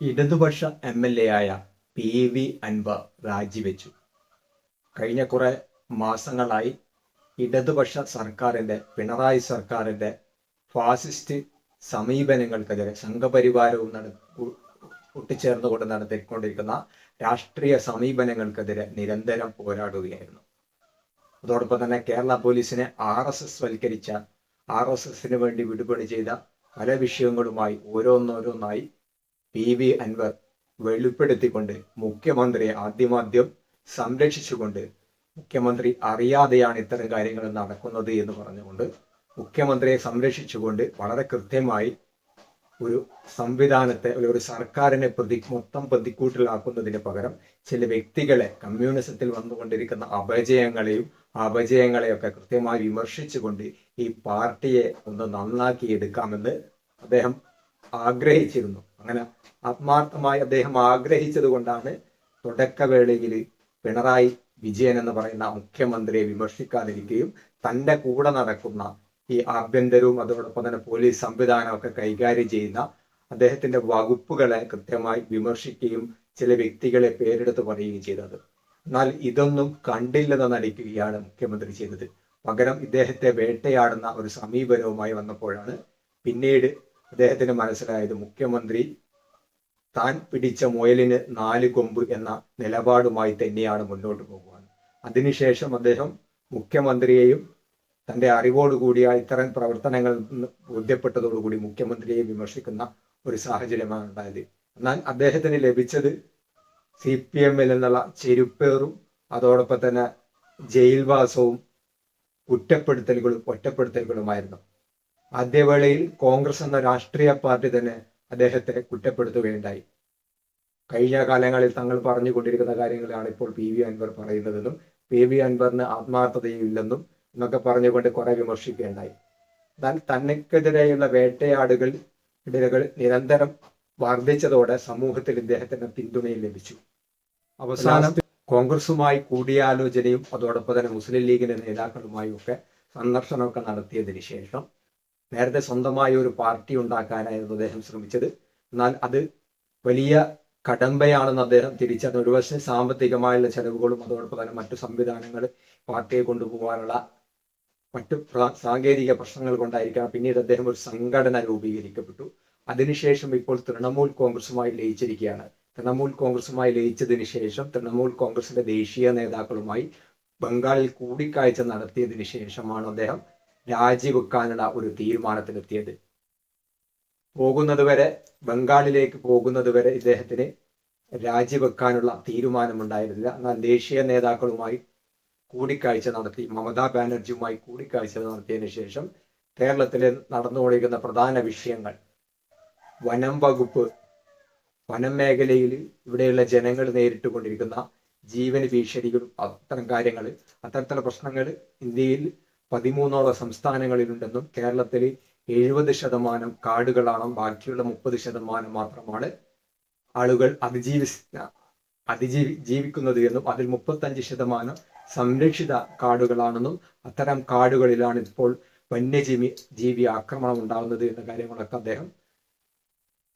ഇടതുപക്ഷ M L A ആയ P V Anvar രാജിവെച്ചു. കഴിഞ്ഞ കുറെ മാസങ്ങളായി ഇടതുപക്ഷ സർക്കാരിന്റെ പിണറായി സർക്കാരിന്റെ ഫാസിസ്റ്റ് സമീപനങ്ങൾക്കെതിരെ സംഘപരിവാരവും നട ഒട്ടിച്ചേർന്നുകൊണ്ട് നടത്തിക്കൊണ്ടിരിക്കുന്ന രാഷ്ട്രീയ സമീപനങ്ങൾക്കെതിരെ നിരന്തരം പോരാടുകയായിരുന്നു. അതോടൊപ്പം തന്നെ കേരള പോലീസിനെ ആർ എസ് എസ് വൽക്കരിച്ച ആർ എസ് എസിന് വേണ്ടി വിടുപണി ചെയ്ത പല വിഷയങ്ങളുമായി ഓരോന്നോരോന്നായി പി വി അൻവർ വെളിപ്പെടുത്തിക്കൊണ്ട് മുഖ്യമന്ത്രിയെ ആദ്യമാദ്യം സംരക്ഷിച്ചുകൊണ്ട് മുഖ്യമന്ത്രി അറിയാതെയാണ് ഇത്തരം കാര്യങ്ങൾ നടക്കുന്നത് എന്ന് പറഞ്ഞുകൊണ്ട് മുഖ്യമന്ത്രിയെ സംരക്ഷിച്ചുകൊണ്ട് വളരെ കൃത്യമായി ഒരു സംവിധാനത്തെ ഒരു സർക്കാരിനെ പ്രതി മൊത്തം പ്രതിക്കൂട്ടിലാക്കുന്നതിന് പകരം ചില വ്യക്തികളെ കമ്മ്യൂണിസത്തിൽ വന്നുകൊണ്ടിരിക്കുന്ന അപജയങ്ങളെയും അപജയങ്ങളെയൊക്കെ കൃത്യമായി വിമർശിച്ചുകൊണ്ട് ഈ പാർട്ടിയെ ഒന്ന് നന്നാക്കിയെടുക്കാമെന്ന് അദ്ദേഹം ആഗ്രഹിച്ചിരുന്നു. അങ്ങനെ ആത്മാർത്ഥമായി അദ്ദേഹം ആഗ്രഹിച്ചത് കൊണ്ടാണ് തുടക്കവേളയിൽ പിണറായി വിജയൻ എന്ന് പറയുന്ന മുഖ്യമന്ത്രിയെ വിമർശിക്കാതിരിക്കുകയും തന്റെ കൂടെ നടക്കുന്ന ഈ ആഭ്യന്തരവും അതോടൊപ്പം തന്നെ പോലീസ് സംവിധാനമൊക്കെ കൈകാര്യം ചെയ്യുന്ന അദ്ദേഹത്തിന്റെ വകുപ്പുകളെ കൃത്യമായി വിമർശിക്കുകയും ചില വ്യക്തികളെ പേരെടുത്ത് പറയുകയും ചെയ്തത്. എന്നാൽ ഇതൊന്നും കണ്ടില്ലെന്ന് നടിക്കുകയാണ് മുഖ്യമന്ത്രി ചെയ്തത്. പകരം ഇദ്ദേഹത്തെ വേട്ടയാടുന്ന ഒരു സമീപനവുമായി വന്നപ്പോഴാണ് പിന്നീട് അദ്ദേഹത്തിന് മനസ്സിലായത് മുഖ്യമന്ത്രി താൻ പിടിച്ച മുയലിന് നാല് കൊമ്പ് എന്ന നിലപാടുമായി തന്നെയാണ് മുന്നോട്ട് പോകുവാൻ. അതിനുശേഷം അദ്ദേഹം മുഖ്യമന്ത്രിയെയും തന്റെ അറിവോടുകൂടിയ ഇത്തരം പ്രവർത്തനങ്ങൾ ബോധ്യപ്പെട്ടതോടുകൂടി മുഖ്യമന്ത്രിയെ വിമർശിക്കുന്ന ഒരു സാഹചര്യമാണ് ഉണ്ടായത്. എന്നാൽ അദ്ദേഹത്തിന് ലഭിച്ചത് സി പി എമ്മിൽ നിന്നുള്ള ചെരുപ്പേറും അതോടൊപ്പം തന്നെ ജയിൽവാസവും കുറ്റപ്പെടുത്തലുകളും ഒറ്റപ്പെടുത്തലുകളുമായിരുന്നു. ആദ്യവേളയിൽ കോൺഗ്രസ് എന്ന രാഷ്ട്രീയ പാർട്ടി തന്നെ അദ്ദേഹത്തെ കുറ്റപ്പെടുത്തുകയുണ്ടായി. കഴിഞ്ഞ കാലങ്ങളിൽ തങ്ങൾ പറഞ്ഞുകൊണ്ടിരിക്കുന്ന കാര്യങ്ങളാണ് ഇപ്പോൾ പി വി അൻവർ പറയുന്നതെന്നും പി വി അൻവറിന് ആത്മാർത്ഥതയില്ലെന്നും എന്നൊക്കെ പറഞ്ഞുകൊണ്ട് കുറെ വിമർശിക്കുകയുണ്ടായി. എന്നാൽ തനിക്കെതിരെയുള്ള വേട്ടയാടുകൾ ഇടലുകൾ നിരന്തരം വർദ്ധിച്ചതോടെ സമൂഹത്തിൽ ഇദ്ദേഹത്തിന് പിന്തുണയും ലഭിച്ചു. അവസാനം കോൺഗ്രസുമായി കൂടിയാലോചനയും അതോടൊപ്പം തന്നെ മുസ്ലിം ലീഗിന്റെ നേതാക്കളുമായും ഒക്കെ സന്ദർശനമൊക്കെ നടത്തിയതിനു ശേഷം നേരത്തെ സ്വന്തമായ ഒരു പാർട്ടി ഉണ്ടാക്കാനായിരുന്നു അദ്ദേഹം ശ്രമിച്ചത്. എന്നാൽ അത് വലിയ കടമ്പയാണെന്ന് അദ്ദേഹം തിരിച്ചറിഞ്ഞു. ഒരുപക്ഷെ സാമ്പത്തികമായുള്ള ചെലവുകളും അതോടൊപ്പം തന്നെ മറ്റു സംവിധാനങ്ങൾ പാർട്ടിയെ കൊണ്ടുപോകാനുള്ള മറ്റു സാങ്കേതിക പ്രശ്നങ്ങൾ കൊണ്ടായിരിക്കാം. പിന്നീട് അദ്ദേഹം ഒരു സംഘടന രൂപീകരിക്കപ്പെട്ടു. അതിനുശേഷം ഇപ്പോൾ തൃണമൂൽ കോൺഗ്രസുമായി ലയിച്ചിരിക്കുകയാണ്. തൃണമൂൽ കോൺഗ്രസുമായി ലയിച്ചതിന് ശേഷം തൃണമൂൽ കോൺഗ്രസിന്റെ ദേശീയ നേതാക്കളുമായി ബംഗാളിൽ കൂടിക്കാഴ്ച നടത്തിയതിനു ശേഷമാണ് അദ്ദേഹം രാജിവെക്കാനുള്ള ഒരു തീരുമാനത്തിനെത്തിയത്. പോകുന്നത് വരെ ബംഗാളിലേക്ക് പോകുന്നതുവരെ ഇദ്ദേഹത്തിന് രാജിവെക്കാനുള്ള തീരുമാനമുണ്ടായിരുന്നില്ല. എന്നാൽ ദേശീയ നേതാക്കളുമായി കൂടിക്കാഴ്ച നടത്തി മമതാ ബാനർജിയുമായി കൂടിക്കാഴ്ച നടത്തിയതിനു ശേഷം കേരളത്തിൽ നടന്നുകൊണ്ടിരിക്കുന്ന പ്രധാന വിഷയങ്ങൾ വനം വകുപ്പ് വനം മേഖലയിൽ ഇവിടെയുള്ള ജനങ്ങൾ നേരിട്ടുകൊണ്ടിരിക്കുന്ന ജീവന് ഭീഷണികളും അത്തരം കാര്യങ്ങൾ അത്തരത്തിലുള്ള പ്രശ്നങ്ങൾ ഇന്ത്യയിൽ പതിമൂന്നോളം സംസ്ഥാനങ്ങളിലുണ്ടെന്നും കേരളത്തിൽ എഴുപത് ശതമാനം കാടുകളാണ് ബാക്കിയുള്ള മുപ്പത് ശതമാനം മാത്രമാണ് ആളുകൾ അതിജീവി അതിജീവി ജീവിക്കുന്നത് എന്നും അതിൽ മുപ്പത്തഞ്ച് ശതമാനം സംരക്ഷിത കാടുകളാണെന്നും അത്തരം കാടുകളിലാണ് ഇപ്പോൾ വന്യജീവി ജീവി ആക്രമണം ഉണ്ടാകുന്നത് എന്ന കാര്യങ്ങളൊക്കെ അദ്ദേഹം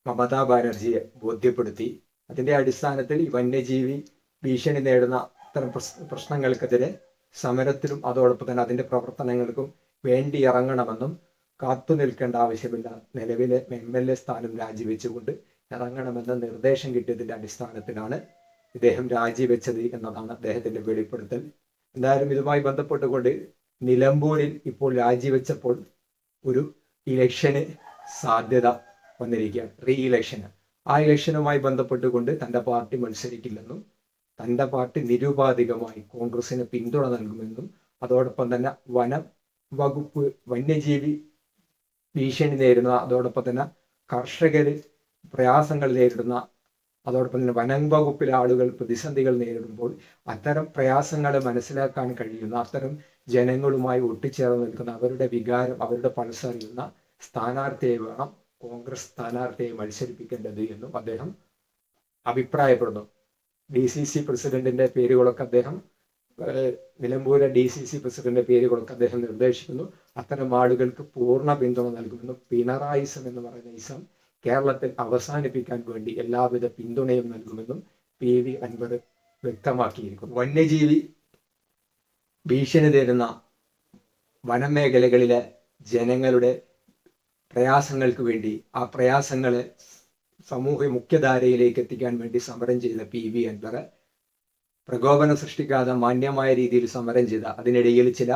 മമതാ ബാനർജിയെ ബോധ്യപ്പെടുത്തി. അതിന്റെ അടിസ്ഥാനത്തിൽ ഈ വന്യജീവി ഭീഷണി നേടുന്ന അത്തരം പ്രശ്- പ്രശ്നങ്ങൾക്കെതിരെ സമരത്തിലും അതോടൊപ്പം തന്നെ അതിന്റെ പ്രവർത്തനങ്ങൾക്കും വേണ്ടി ഇറങ്ങണമെന്നും കാത്തു നിൽക്കേണ്ട ആവശ്യമില്ല. നിലവിലെ എം എൽ എ സ്ഥാനം രാജിവെച്ചുകൊണ്ട് ഇറങ്ങണമെന്ന നിർദ്ദേശം കിട്ടിയതിന്റെ അടിസ്ഥാനത്തിലാണ് ഇദ്ദേഹം രാജിവെച്ചത് എന്നതാണ് അദ്ദേഹത്തിന്റെ വെളിപ്പെടുത്തൽ. എന്തായാലും ഇതുമായി ബന്ധപ്പെട്ടുകൊണ്ട് നിലമ്പൂരിൽ ഇപ്പോൾ രാജിവെച്ചപ്പോൾ ഒരു ഇലക്ഷന് സാധ്യത വന്നിരിക്കുകയാണ്. റീ ഇലക്ഷന്. ആ ഇലക്ഷനുമായി ബന്ധപ്പെട്ടുകൊണ്ട് തന്റെ പാർട്ടി മത്സരിക്കില്ലെന്നും തന്റെ പാർട്ടി നിരുപാധികമായി കോൺഗ്രസിന് പിന്തുണ നൽകുമെന്നും അതോടൊപ്പം തന്നെ വന വകുപ്പ് വന്യജീവി ഭീഷണി നേരിടുന്ന അതോടൊപ്പം തന്നെ കർഷകർ പ്രയാസങ്ങൾ നേരിടുന്ന അതോടൊപ്പം തന്നെ വനം വകുപ്പിലെ ആളുകൾ പ്രതിസന്ധികൾ നേരിടുമ്പോൾ അത്തരം പ്രയാസങ്ങളെ മനസ്സിലാക്കാൻ കഴിയുന്ന അത്തരം ജനങ്ങളുമായി ഒട്ടിച്ചേർന്ന് നിൽക്കുന്ന അവരുടെ വികാരം അവരുടെ പൾസറിയുന്ന സ്ഥാനാർത്ഥിയെ വേണം കോൺഗ്രസ് സ്ഥാനാർത്ഥിയെ മത്സരിപ്പിക്കേണ്ടത് എന്നും അദ്ദേഹം അഭിപ്രായപ്പെടുന്നു. ഡി സി സി പ്രസിഡന്റിന്റെ പേരുകളൊക്കെ അദ്ദേഹം നിലമ്പൂരെ ഡി സി സി പ്രസിഡന്റിന്റെ പേരുകളൊക്കെ അദ്ദേഹം നിർദ്ദേശിക്കുന്നു. അത്തരം ആളുകൾക്ക് പൂർണ പിന്തുണ നൽകുമെന്നും പിണറായിസം എന്ന് പറയുന്ന ഇസം കേരളത്തിൽ അവസാനിപ്പിക്കാൻ വേണ്ടി എല്ലാവിധ പിന്തുണയും നൽകുമെന്നും പി വി അൻവർ വ്യക്തമാക്കിയിരിക്കുന്നു. വന്യജീവി ഭീഷണി നേരിടുന്ന വനമേഖലകളിലെ ജനങ്ങളുടെ പ്രയാസങ്ങൾക്ക് വേണ്ടി ആ പ്രയാസങ്ങളെ സമൂഹ മുഖ്യധാരയിലേക്ക് എത്തിക്കാൻ വേണ്ടി സമരം ചെയ്ത പി വി അൻവർ പ്രകോപനം സൃഷ്ടിക്കാതെ മാന്യമായ രീതിയിൽ സമരം ചെയ്ത അതിനിടയിൽ ചില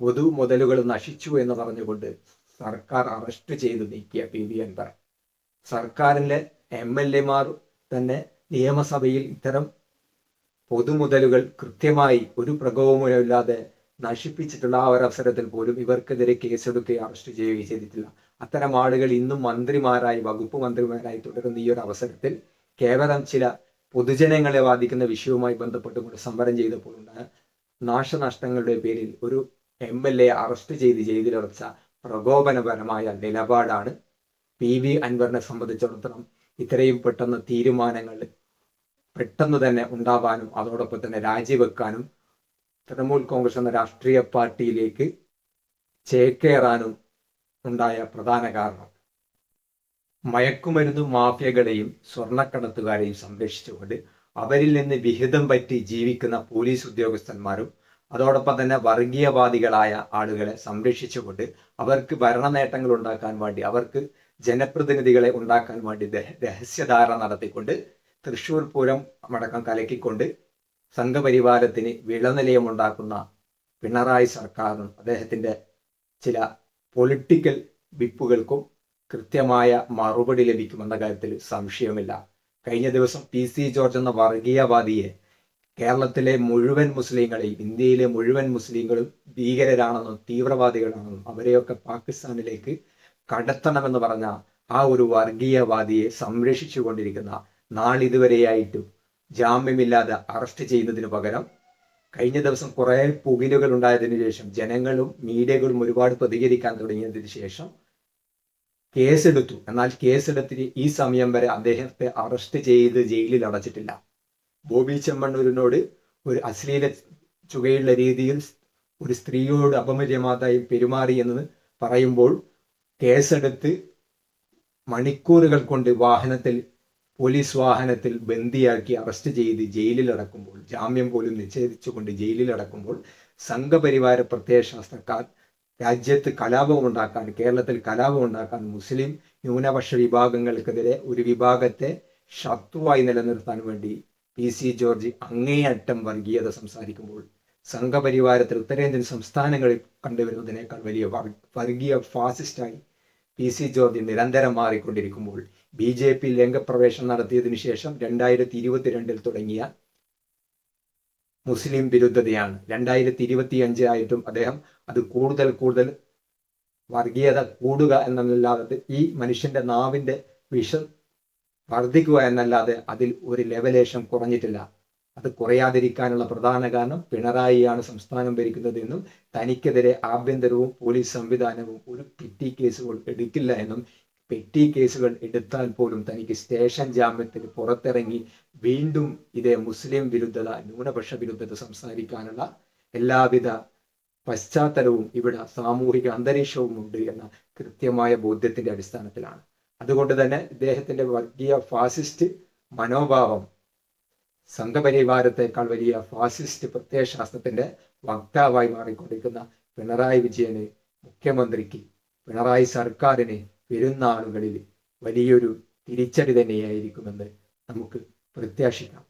പൊതു മുതലുകൾ നശിച്ചു എന്ന് പറഞ്ഞുകൊണ്ട് സർക്കാർ അറസ്റ്റ് ചെയ്ത് നീക്കിയ പി വി അൻവർ. സർക്കാരിലെ എം എൽ എമാർ തന്നെ നിയമസഭയിൽ ഇത്തരം പൊതുമുതലുകൾ കൃത്യമായി ഒരു പ്രകോപനമില്ലാതെ നശിപ്പിച്ചിട്ടുള്ള ആ അവസരത്തിൽ പോലും ഇവർക്കെതിരെ കേസെടുക്കുകയും അറസ്റ്റ് ചെയ്യുകയും ചെയ്തിട്ടില്ല. അത്തരം ആളുകൾ ഇന്നും മന്ത്രിമാരായി വകുപ്പ് മന്ത്രിമാരായി തുടരുന്ന ഈ ഒരു അവസരത്തിൽ കേവലം ചില പൊതുജനങ്ങളെ ബാധിക്കുന്ന വിഷയവുമായി ബന്ധപ്പെട്ടുകൊണ്ട് സമരം ചെയ്തപ്പോൾ ഉണ്ടായ നാശനഷ്ടങ്ങളുടെ പേരിൽ ഒരു എം എൽ എ അറസ്റ്റ് ചെയ്ത് ജയിലിലടച്ച പ്രകോപനപരമായ നിലപാടാണ് പി വി അൻവറിനെ സംബന്ധിച്ചിടത്തോളം ഇത്രയും പെട്ടെന്ന് തീരുമാനങ്ങൾ പെട്ടെന്ന് തന്നെ ഉണ്ടാവാനും അതോടൊപ്പം തന്നെ രാജിവെക്കാനും തൃണമൂൽ കോൺഗ്രസ് എന്ന രാഷ്ട്രീയ പാർട്ടിയിലേക്ക് ചേക്കേറാനും ഉണ്ടായ പ്രധാന കാരണം. മയക്കുമരുന്ന് മാഫിയകളെയും സ്വർണക്കടത്തുകാരെയും സംരക്ഷിച്ചുകൊണ്ട് അവരിൽ നിന്ന് വിഹിതം പറ്റി ജീവിക്കുന്ന പോലീസ് ഉദ്യോഗസ്ഥന്മാരും അതോടൊപ്പം തന്നെ വർഗീയവാദികളായ ആളുകളെ സംരക്ഷിച്ചുകൊണ്ട് അവർക്ക് ഭരണ നേട്ടങ്ങൾ ഉണ്ടാക്കാൻ വേണ്ടി അവർക്ക് ജനപ്രതിനിധികളെ ഉണ്ടാക്കാൻ വേണ്ടി രഹസ്യധാരണ നടത്തിക്കൊണ്ട് തൃശൂർ പൂരം അടക്കം കലക്കിക്കൊണ്ട് സംഘപരിവാരത്തിന് വിളനിലയമുണ്ടാക്കുന്ന പിണറായി സർക്കാരും അദ്ദേഹത്തിന്റെ ചില പൊളിറ്റിക്കൽ വിപ്പുകൾക്കും കൃത്യമായ മറുപടി ലഭിക്കുമെന്ന കാര്യത്തിൽ സംശയമില്ല കഴിഞ്ഞ ദിവസം പി സി ജോർജ് എന്ന വർഗീയവാദിയെ കേരളത്തിലെ മുഴുവൻ മുസ്ലിങ്ങളെയും ഇന്ത്യയിലെ മുഴുവൻ മുസ്ലിങ്ങളും ഭീകരരാണെന്നും തീവ്രവാദികളാണെന്നും അവരെയൊക്കെ പാകിസ്ഥാനിലേക്ക് കടത്തണമെന്ന് പറഞ്ഞ ആ ഒരു വർഗീയവാദിയെ സംരക്ഷിച്ചു കൊണ്ടിരിക്കുന്ന നാളിതുവരെയായിട്ടും ജാമ്യമില്ലാതെ അറസ്റ്റ് ചെയ്യുന്നതിന് പകരം കഴിഞ്ഞ ദിവസം കുറെ പുകിലുകൾ ഉണ്ടായതിനു ശേഷം ജനങ്ങളും മീഡിയകളും ഒരുപാട് പ്രതികരിക്കാൻ തുടങ്ങിയതിനു ശേഷം കേസെടുത്തു. എന്നാൽ കേസെടുത്തിട്ട് ഈ സമയം വരെ അദ്ദേഹത്തെ അറസ്റ്റ് ചെയ്ത് ജയിലിൽ അടച്ചിട്ടില്ല. ബോബി ചെമ്മണ്ണൂരിനോട് ഒരു അശ്ലീല ചുകയുള്ള രീതിയിൽ ഒരു സ്ത്രീയോട് അപമര്യമാതായി പെരുമാറി എന്ന് പറയുമ്പോൾ കേസെടുത്ത് മണിക്കൂറുകൾ കൊണ്ട് വാഹനത്തിൽ പോലീസ് വാഹനത്തിൽ ബന്ദിയാക്കി അറസ്റ്റ് ചെയ്ത് ജയിലിലടക്കുമ്പോൾ ജാമ്യം പോലും നിഷേധിച്ചുകൊണ്ട് ജയിലിലടക്കുമ്പോൾ സംഘപരിവാര പ്രത്യയ ശാസ്ത്രക്കാർ രാജ്യത്ത് കലാപം ഉണ്ടാക്കാൻ കേരളത്തിൽ കലാപം ഉണ്ടാക്കാൻ മുസ്ലിം ന്യൂനപക്ഷ വിഭാഗങ്ങൾക്കെതിരെ ഒരു വിഭാഗത്തെ ശത്രുവായി നിലനിർത്താൻ വേണ്ടി പി സി ജോർജ് അങ്ങേയറ്റം വർഗീയത സംസാരിക്കുമ്പോൾ സംഘപരിവാരത്തിൽ ഉത്തരേന്ത്യൻ സംസ്ഥാനങ്ങളിൽ കണ്ടുവരുന്നതിനേക്കാൾ വലിയ വർഗീയ ഫാസിസ്റ്റായി പി സി ജോർജ് നിരന്തരം മാറിക്കൊണ്ടിരിക്കുമ്പോൾ ബി ജെ പി രംഗപ്രവേശനം നടത്തിയതിനു ശേഷം രണ്ടായിരത്തി ഇരുപത്തിരണ്ടിൽ തുടങ്ങിയ മുസ്ലിം വിരുദ്ധതയാണ്. രണ്ടായിരത്തി ഇരുപത്തി അഞ്ച് ആയിട്ടും അദ്ദേഹം അത് കൂടുതൽ കൂടുതൽ വർഗീയത കൂടുക എന്നല്ലാതെ ഈ മനുഷ്യന്റെ നാവിന്റെ വിഷം വർദ്ധിക്കുക എന്നല്ലാതെ അതിൽ ഒരു ലെവലേഷം കുറഞ്ഞിട്ടില്ല. അത് കുറയാതിരിക്കാനുള്ള പ്രധാന കാരണം പിണറായിയാണ് സംസ്ഥാനം ഭരിക്കുന്നത് എന്നും തനിക്കെതിരെ ആഭ്യന്തരവും പോലീസ് സംവിധാനവും ഒരു പെറ്റി കേസുകൾ എടുക്കില്ല എന്നും പെറ്റി കേസുകൾ എടുത്താൽ പോലും തനിക്ക് സ്റ്റേഷൻ ജാമ്യത്തിൽ പുറത്തിറങ്ങി വീണ്ടും ഇതേ മുസ്ലിം വിരുദ്ധത ന്യൂനപക്ഷ വിരുദ്ധത സംസാരിക്കാനുള്ള എല്ലാവിധ പശ്ചാത്തലവും ഇവിടെ സാമൂഹിക അന്തരീക്ഷവും ഉണ്ട് എന്ന കൃത്യമായ ബോധ്യത്തിന്റെ അടിസ്ഥാനത്തിലാണ്. അതുകൊണ്ട് തന്നെ ഇദ്ദേഹത്തിന്റെ വർഗീയ ഫാസിസ്റ്റ് മനോഭാവം സംഘപരിവാരത്തെക്കാൾ വലിയ ഫാസിസ്റ്റ് പ്രത്യയശാസ്ത്രത്തിന്റെ വക്താവായി മാറിക്കൊണ്ടിരിക്കുന്ന പിണറായി വിജയന് മുഖ്യമന്ത്രിക്ക് പിണറായി സർക്കാരിന് പെരുന്നാളുകളിൽ വലിയൊരു തിരിച്ചടി തന്നെയായിരിക്കുമെന്ന് നമുക്ക് പ്രത്യാശിക്കാം.